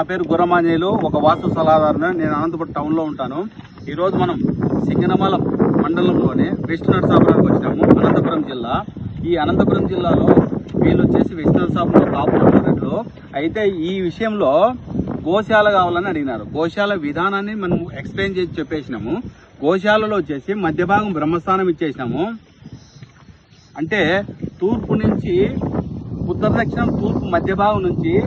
నా పేరు గుర్రమాంజేయులు ఒక వాస్తు సలహాదారుని. నేను అనంతపురం టౌన్లో ఉంటాను. ఈరోజు మనం సింగనమల మండలంలోని వెస్ట్ నరసాపురానికి వచ్చినాము అనంతపురం జిల్లా. ఈ అనంతపురం జిల్లాలో వీళ్ళు వచ్చేసి వెస్ట్ నరసాపురం టాప్ ఉన్నట్లు. అయితే ఈ విషయంలో గోశాల కావాలని అడిగినారు. గోశాల విధానాన్ని మనం ఎక్స్ప్లెయిన్ చేసి చెప్పేసినాము. గోశాలలో వచ్చేసి మధ్య భాగం బ్రహ్మస్థానం ఇచ్చేసినాము. అంటే తూర్పు నుంచి ఉత్తర దక్షిణం తూర్పు మధ్య భాగం నుంచి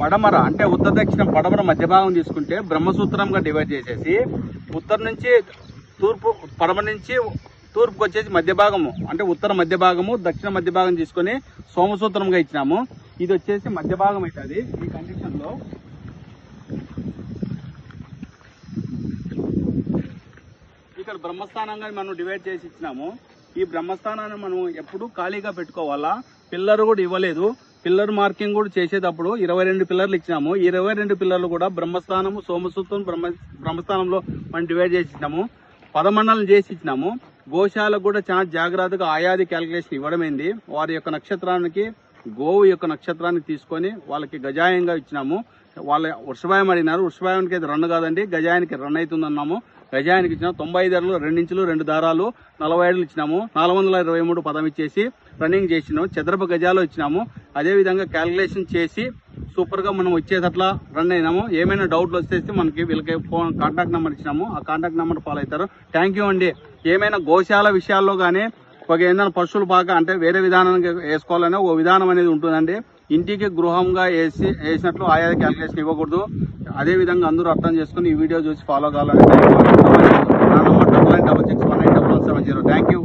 పడమర అంటే ఉత్తర దక్షిణం పడమర మధ్య భాగం తీసుకుంటే బ్రహ్మసూత్రంగా డివైడ్ చేసేసి ఉత్తర నుంచి తూర్పు పడమర నుంచి తూర్పుకి వచ్చేసి మధ్య భాగము అంటే ఉత్తర మధ్య భాగము దక్షిణ మధ్య భాగం తీసుకొని సోమసూత్రంగా ఇచ్చినాము. ఇది వచ్చేసి మధ్య భాగం అవుతుంది ఈ కండిషన్లో ఇక్కడ బ్రహ్మస్థానంగా మనం డివైడ్ చేసి ఇచ్చినాము. ఈ బ్రహ్మస్థానాన్ని మనం ఎప్పుడు ఖాళీగా పెట్టుకోవాలా? పిల్లలు కూడా ఇవ్వలేదు. పిల్లర్ మార్కింగ్ కూడా చేసేటప్పుడు ఇరవై రెండు పిల్లర్లు ఇచ్చినాము. ఈ ఇరవై రెండు పిల్లర్లు కూడా బ్రహ్మస్థానము సోమసూత్రం బ్రహ్మ బ్రహ్మస్థానంలో మనం డివైడ్ చేసి ఇచ్చినాము. పదమండలం చేసి ఇచ్చినాము. గోశాలకు కూడా చాలా జాగ్రత్తగా ఆయాది క్యాలిక్యులేషన్ ఇవ్వడమైంది వారి యొక్క నక్షత్రానికి గోవు యొక్క నక్షత్రాన్ని తీసుకొని వాళ్ళకి గజాయంగా ఇచ్చినాము. వాళ్ళ వృషభాయం అడిగినారు. వృషభాయానికి అయితే రన్ కాదండి. గజాయానికి రన్ అవుతుంది అన్నాము గజాయానికి ఇచ్చినాము తొంభై ఐదు అడుగులు రెండించులు రెండు దారాలు నలభై ఐదులు ఇచ్చినాము. నాలుగు వందల ఇరవై మూడు పదం ఇచ్చేసి రన్నింగ్ చేసినాము చదరపు గజాలు ఇచ్చినాము. అదేవిధంగా క్యాలిక్యులేషన్ చేసి సూపర్గా మనం వచ్చేటట్లా రన్ అయినాము. ఏమైనా డౌట్లు వచ్చేసి మనకి వీళ్ళకి ఫోన్ కాంటాక్ట్ నెంబర్ ఇచ్చినాము. ఆ కాంటాక్ట్ నెంబర్ ఫాలో అవుతారు. థ్యాంక్ యూ అండి. ఏమైనా గోశాల విషయాల్లో కానీ ఒక ఏదైనా పశువులు బాగా అంటే వేరే విధానానికి వేసుకోవాలనే ఒక విధానం అనేది ఉంటుందండి. ఇంటికి గృహంగా వేసి వేసినట్లు ఆయా క్యాలిక్యులేషన్ ఇవ్వకూడదు. అదే విధంగా అందరూ అర్థం చేసుకుని ఈ వీడియో చూసి ఫాలో కావాలని నా number double nine double six one nine double seven zero thank you